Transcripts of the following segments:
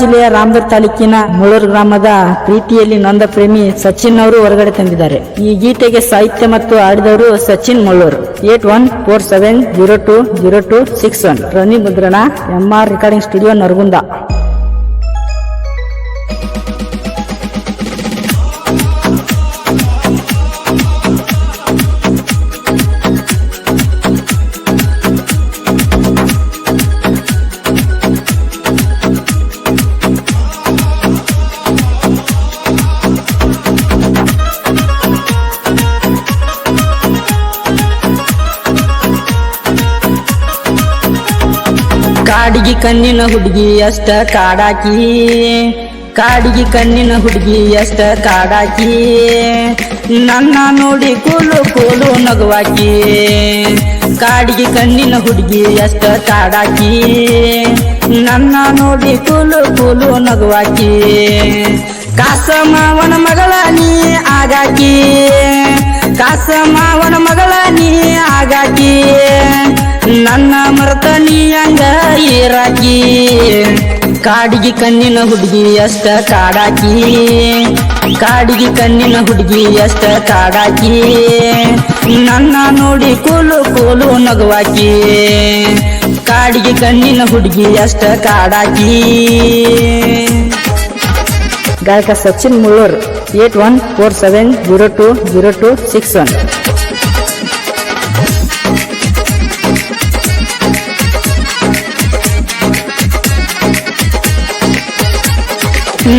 ಜಿಲ್ಲೆಯ ರಾಮದುರ್ಗ ತಾಲೂಕಿನ ಮುಳೂರು ಗ್ರಾಮದ ಪ್ರೀತಿಯಲ್ಲಿ ನೊಂದ ಪ್ರೇಮಿ ಸಚಿನ್ ಅವರು ಹೊರಗಡೆ ತಂದಿದ್ದಾರೆ. ಈ ಗೀತೆಗೆ ಸಾಹಿತ್ಯ ಮತ್ತು ಆಡಿದವರು Sachin Mullur eight one four seven zero two zero two six one. ಧ್ವನಿ ಮುದ್ರಣ M R recording studio Naragund. ಕಣ್ಣಿನ ಹುಡುಗಿ ಅಷ್ಟ ಕಾಡಾಕಿ? ಕಾಡಿಗೆ ಕಣ್ಣಿನ ಹುಡುಗಿ ಅಷ್ಟ ಕಾಡಾಕಿ? ನನ್ನ ನೋಡಿ ಕೂಲು ಕೂಲು ನಗುವಾಕಿ. ಕಾಡಿಗೆ ಕಣ್ಣಿನ ಹುಡುಗಿ ಅಷ್ಟ ಕಾಡಾಕಿ? ನನ್ನ ನೋಡಿ ಕೂಲು ಕೂಲು ನಗುವಾಕಿ. ಕಾಸಮ್ಮವನ ಮಗಳ ನೀ ಆಗಾಕಿ. ಕಾಸಮ್ಮವನ ಮಗಳ ನೀ ಆಗಾಕಿ ನನ್ನ ಮರತ ನೀ ಹಂಗ ಏರಾಕಿ. ಕಾಡಿಗೆ ಕಣ್ಣಿನ ಹುಡುಗಿ ಅಷ್ಟ ಕಾಡಾಕಿ, ಕಾಡಿಗೆ ಕಣ್ಣಿನ ಹುಡುಗಿ ಅಷ್ಟ ಕಾಡಾಕಿ. ನನ್ನ ನೋಡಿ ಕೂಲು ಕೂಲು ನಗುವಾಕಿ, ಕಾಡಿಗೆ ಕಣ್ಣಿನ ಹುಡುಗಿ ಅಷ್ಟ ಕಾಡಾಕಿ. ಗಾಯಕ Sachin Mullur. Eight one four seven zero two zero two six one.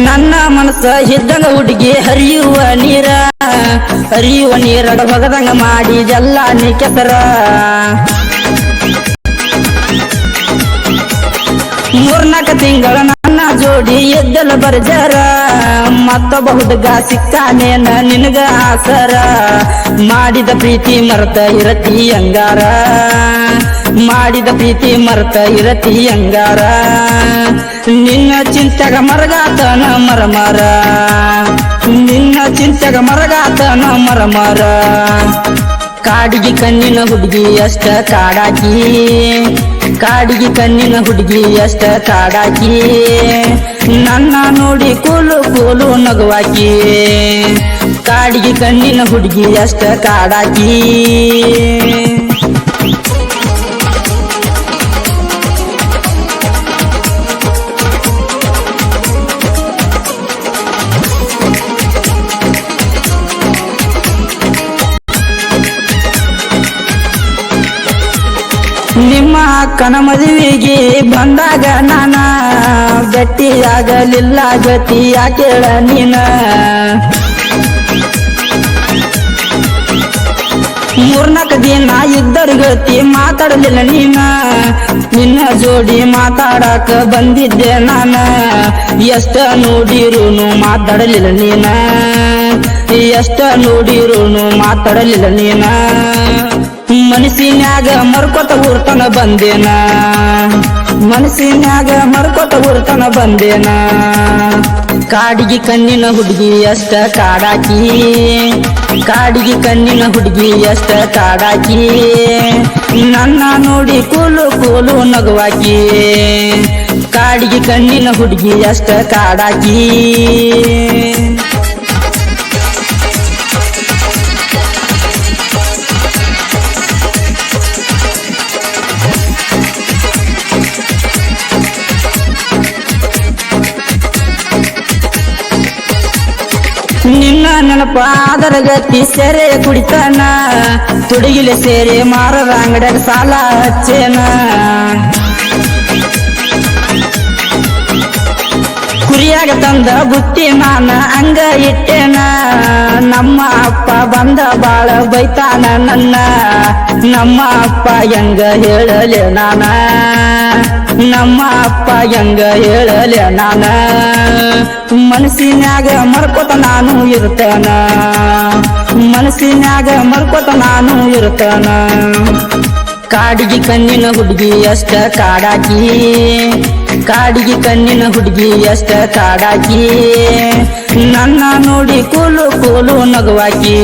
ನನ್ನ ಮನಸ್ಸ ಇದ್ದಂಗ ಹುಡುಗಿ ಹರಿಯುವ ನೀರ, ಹರಿಯುವ ನೀರಡ ಬಗದಂಗ ಮಾಡಿ ಜಲ್ಲ ಕೆಸರ. ಮೂರ್ನಾಲ್ಕು ತಿಂಗಳ ಜೋಡಿ ಎದ್ದಲ ಬರ್ಜಾರ. ಮತ್ತೊಬ್ಬ ಹುಡುಗ ಸಿಕ್ಕಾನೇನ ನಿನಗ ಆಸರ. ಮಾಡಿದ ಪ್ರೀತಿ ಮರ್ತ ಇರತಿ ಅಂಗಾರ. ಮಾಡಿದ ಪ್ರೀತಿ ಮರ್ತ ಇರತಿ ಅಂಗಾರ. ನಿನ್ನ ಚಿಂತೆಗ ಮರಗಾತನ ಮರಮರ. ಮರ ನಿನ್ನ ಚಿಂತೆಗ ಮರಗಾತನ ಮರ ಮರ ಕಾಡಿಗೆ ಕಣ್ಣಿನ ಹುಡುಗಿ ಅಷ್ಟ ಕಾಡಾಕಿ. ಕಾಡಿಗೆ ಕಣ್ಣಿನ ಹುಡುಗಿ ಅಷ್ಟ ಕಾಡಾಕಿ. ನನ್ನ ನೋಡಿ ಕೂಲು ಕೂಲು ನಗುವಾಕಿ. ಕಾಡಿಗೆ ಕಣ್ಣಿನ ಹುಡುಗಿ ಅಷ್ಟ ಕಾಡಾಕಿ. ಅಕ್ಕನ ಮದುವೆಗೆ ಬಂದಾಗ ನಾನ ಗಟ್ಟಿಯಾಗಲಿಲ್ಲ ಗತಿಯ ಕೇಳ ನೀನ. ಮೂರ್ನಾಲ್ಕು ದಿನ ಇದ್ದರು ಗತಿ ಮಾತಾಡಲಿಲ್ಲ ನೀನ. ನಿನ್ನ ಜೋಡಿ ಮಾತಾಡಕ ಬಂದಿದ್ದೆ ನಾನ. ಎಷ್ಟ ನೋಡಿರುನು ಮಾತಾಡಲಿಲ್ಲ ನೀನ. ಎಷ್ಟ ನೋಡಿರುನು ಮಾತಾಡಲಿಲ್ಲ ನೀನ. ಮನಸ್ಸಿನ್ಯಾಗ ಮರ್ಕೊತ ಊರ್ತನ ಬಂದೇನ? ಮನಸ್ಸಿನ್ಯಾಗ ಮರ್ಕೊತ ಊರ್ತನ ಬಂದೇನ? ಕಾಡಿಗೆ ಕಣ್ಣಿನ ಹುಡುಗಿ ಅಷ್ಟ ಕಾಡಾಕಿ? ಕಾಡಿಗೆ ಕಣ್ಣಿನ ಹುಡುಗಿ ಅಷ್ಟ ಕಾಡಾಕಿ? ನನ್ನ ನೋಡಿ ಕೂಲು ಕೂಲು ನಗುವಾಕಿ. ಕಾಡಿಗೆ ಕಣ್ಣಿನ ಹುಡುಗಿ ಅಷ್ಟ ಕಾಡಾಕಿ? ನಿನ್ನ ನೆನಪ ಆದರ ಗತಿ ಸೆರೆ ಕುಡಿತಾನ. ತುಡುಗಿಲೆ ಸೇರಿ ಮಾರರ ಅಂಗಡ್ಯಾಗ ಸಾಲ ಹಚ್ಚೇನ. ತಂದ ಬುತ್ತಿ ನಾನ ಹಂಗ ಇಟ್ಟೇನ. ನಮ್ಮ ಅಪ್ಪ ಬಂದ ಬಾಳ ಬೈತಾನ ನನ್ನ. ನಮ್ಮ ಅಪ್ಪ ಹೆಂಗ ಹೇಳಲೆ ನಾನ. ನಮ್ಮ ಅಪ್ಪ ಹೆಂಗ ಹೇಳಲೆ ನಾನ. ಮನಸ್ಸಿನ್ಯಾಗ ಮರ್ಕೋತ ನಾನು ಇರ್ತೇನ. ಮನಸ್ಸಿನ್ಯಾಗ ಮರ್ಕೋತ ನಾನು ಇರ್ತೇನ. ಕಾಡಿಗೆ ಕಣ್ಣಿನ ಹುಡುಗಿ ಅಷ್ಟ ಕಾಡಾಕಿ. ಕಾಡಿಗೆ ಕಣ್ಣಿನ ಹುಡುಗಿ ಅಷ್ಟ ಕಾಡಾಕಿ. ನನ್ನ ನೋಡಿ ಕೂಲು ಕೂಲು ನಗುವಾಕಿ.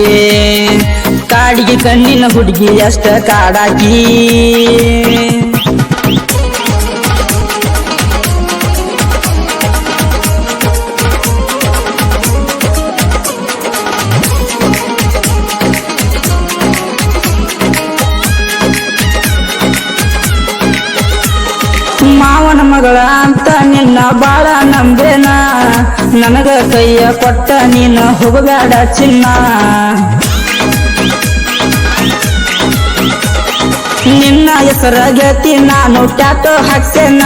ಕಾಡಿಗೆ ಕಣ್ಣಿನ ಹುಡುಗಿ ಅಷ್ಟ ಕಾಡಾಕಿ. ಮಗಳ ಅಂತ ನಿನ್ನ ಬಾಳ ನಂಬೇನ? ನನಗ ಕೈಯ ಕೊಟ್ಟ ನೀನು ಹೋಗಬೇಡ ಚಿನ್ನ. ನಿನ್ನ ಹೆಸರ ಗೆಳತಿ ನಾನು ಟ್ಯಾಟೋ ಹಾಕ್ಸೇನ?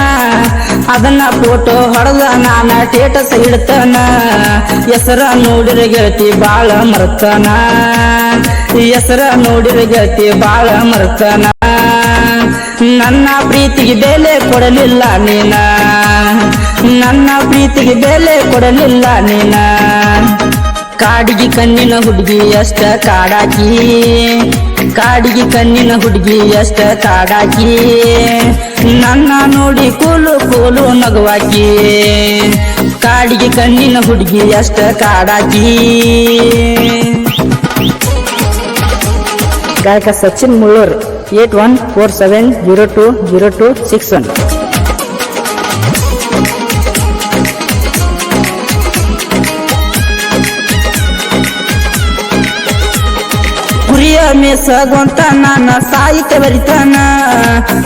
ಅದನ್ನ ಫೋಟೋ ಹೊಡೆದ ನಾನ ಟೇಟಸ್ ಇಡ್ತಾನ? ಹೆಸರ ನೋಡಿರ ಗೆಳತಿ ಬಾಳ ಮರ್ತಾನ? ಹೆಸರ ನೋಡಿರ ಗೆಳತಿ ಬಾಳ ಮರ್ತನ? ನನ್ನ ಪ್ರೀತಿಗೆ ಬೆಲೆ ಕೊಡಲಿಲ್ಲ ನೀನ? ನನ್ನ ಪ್ರೀತಿಗೆ ಬೆಲೆ ಕೊಡಲಿಲ್ಲ ನೀನ? ಕಾಡಿಗೆ ಕಣ್ಣಿನ ಹುಡುಗಿ ಅಷ್ಟ ಕಾಡಾಕಿ. ಕಾಡಿಗೆ ಕಣ್ಣಿನ ಹುಡುಗಿ ಅಷ್ಟ ಕಾಡಾಕಿ. ನನ್ನ ನೋಡಿ ಕೂಲು ಕೂಲು ನಗುವಾಕಿ. ಕಾಡಿಗೆ ಕಣ್ಣಿನ ಹುಡುಗಿ ಅಷ್ಟ ಕಾಡಾಕಿ. ಗಾಯಕ Sachin Mullur, eight one four seven zero two zero two six one. ಕುರಿಯ ಮೇಸಗೊಂತ ನನ್ನ ಸಾಹಿತ್ಯ ಬರಿತಾನ.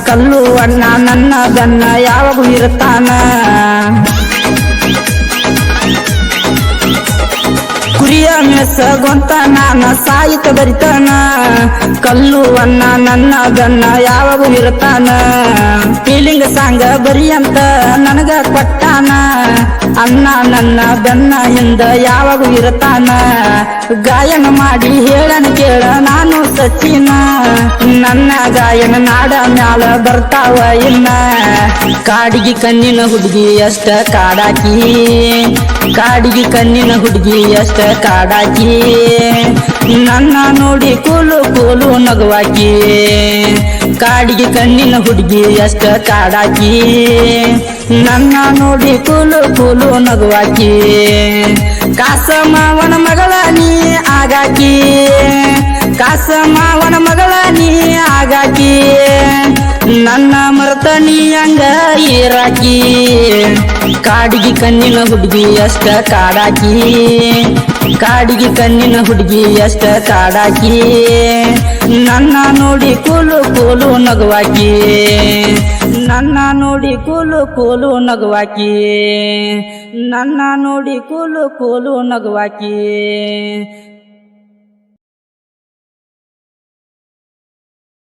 ಕಲ್ಲು ಅಣ್ಣ ನನ್ನ ಗನ್ನ ಯಾವಾಗೂ ಇರುತ್ತಾನ. ಕುರಿಯ ಸಾಯಿತ ಬರಿತಾನ. ನನ್ನ ಗನ್ನ ಯಾವಾಗೂ ಇರುತ್ತಾನ. ಫೀಲಿಂಗ್ ಸಾಂಗ ಬರಿ ಅಂತ ನನಗ ಕೊಟ್ಟಾನ. ಅನ್ನ ನನ್ನ ಬೆನ್ನ ಹಿಂದ ಯಾವಾಗೂ ಇರುತ್ತಾನ. ಗಾಯನ ಮಾಡಿ ಹೇಳನ ಕೇಳ ನಾನು ಸಚಿನ ನನ್ನ ಗಾಯನ ನಾಡ ಮ್ಯಾಲ ಬರ್ತಾವ ಇನ್ನ. ಕಾಡಿಗೆ ಕಣ್ಣಿನ ಹುಡುಗಿ ಅಷ್ಟ ಕಾಡಾಕಿ. ಕಾಡಿಗೆ ಕಣ್ಣಿನ ಹುಡುಗಿ ಎಷ್ಟ ಕಾಡಾಕಿ. ನನ್ನ ನೋಡಿ ಕೂಲು ಕೂಲು ನಗುವಾಕಿ. ಕಾಡಿಗೆ ಕಣ್ಣಿನ ಹುಡುಗಿ ಎಷ್ಟ ಕಾಡಾಕಿ. ನನ್ನ ನೋಡಿ ಕೂಲು ಕೂಲು ನಗುವಾಕಿ. ಕಾಸ ಮಾವನ ಮಗಳ ನೀ ಆಗಾಕಿ. ಕಾಸ ಮಾವನ ಮಗಳ ನೀ ಆಗಾಕಿ. ನನ್ನ ಮರತ ಅಂಗ ಹಂಗ ಇರಾಕಿ ಕಾಡಿಗೆ ಕಣ್ಣಿನ ಹುಡುಗಿ ಅಷ್ಟ ಕಾಡಾಕಿ, ಕಾಡಿಗೆ ಕಣ್ಣಿನ ಹುಡುಗಿ ಅಷ್ಟ ಕಾಡಾಕಿ, ನನ್ನ ನೋಡಿ ಕೂಲು ಕೂಲು ನಗುವಾಕಿ, ನನ್ನ ನೋಡಿ ಕೂಲು ಕೂಲು ನಗುವಾಕಿ, ನನ್ನ ನೋಡಿ ಕೂಲು ಕೂಲು ನಗುವಾಕಿ